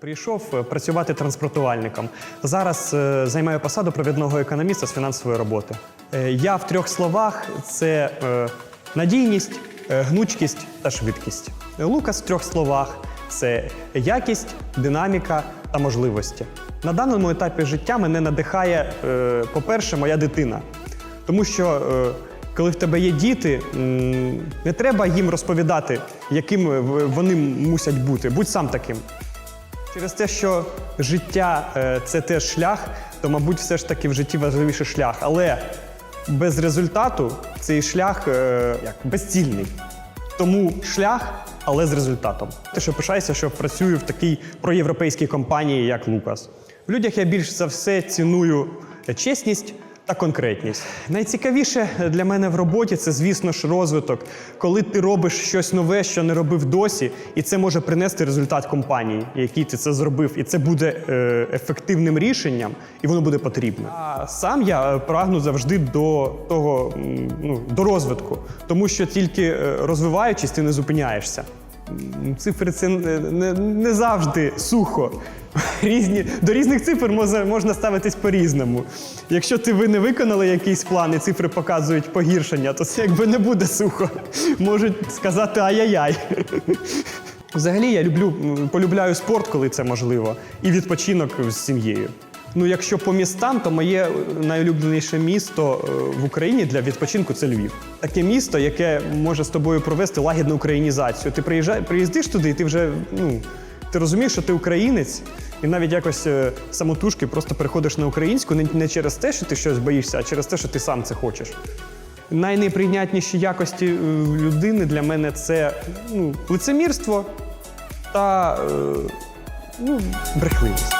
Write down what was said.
Прийшов е, працювати транспортувальником. Зараз е, займаю посаду провідного економіста з фінансової роботи. Е, я в трьох словах це надійність, гнучкість та швидкість. Лукас в трьох словах це якість, динаміка та можливості. На даному етапі життя мене надихає, по-перше, моя дитина. Тому що коли в тебе є діти, не треба їм розповідати, якими в- вони мусять бути. Будь сам таким. Через те, що життя е, це теж шлях, то, мабуть, все ж таки в житті важливіше шлях. Але без результату цей шлях е, як безцільний. Тому шлях, але з результатом. Те, що пишаюся, що працюю в такій проєвропейській компанії, як Лукас. В людях я більш за все ціную чесність та конкретність. Найцікавіше для мене в роботі це, звісно ж, розвиток, коли ти робиш щось нове, що не робив досі, і це може принести результат компанії, який ти це зробив, і це буде е, ефективним рішенням, і воно буде потрібно. А сам я е, прагну завжди до того, ну, до розвитку, тому що тільки е, розвиваючись, ти не зупиняєшся. Цифри це не, не, не завжди сухо. Різні, до різних цифр можна ставитись по-різному. Якщо ти ви не виконали якийсь план і цифри показують погіршення, то це якби не буде сухо. Можуть сказати ай-яй-яй. Взагалі я люблю, полюбляю спорт, коли це можливо, і відпочинок з сім'єю. Ну, якщо по містам, то моє е, найулюбленіше місто е, в Україні для відпочинку це Львів. Таке місто, яке може з тобою провести лагідну українізацію. Ти приїжджай, приїздиш туди, і ти вже ну, ти розумієш, що ти українець, і навіть якось е, самотужки просто переходиш на українську не, через те, що ти щось боїшся, а через те, що ти сам це хочеш. Найнеприйнятніші якості людини для мене це ну, лицемірство та ну, брехливість.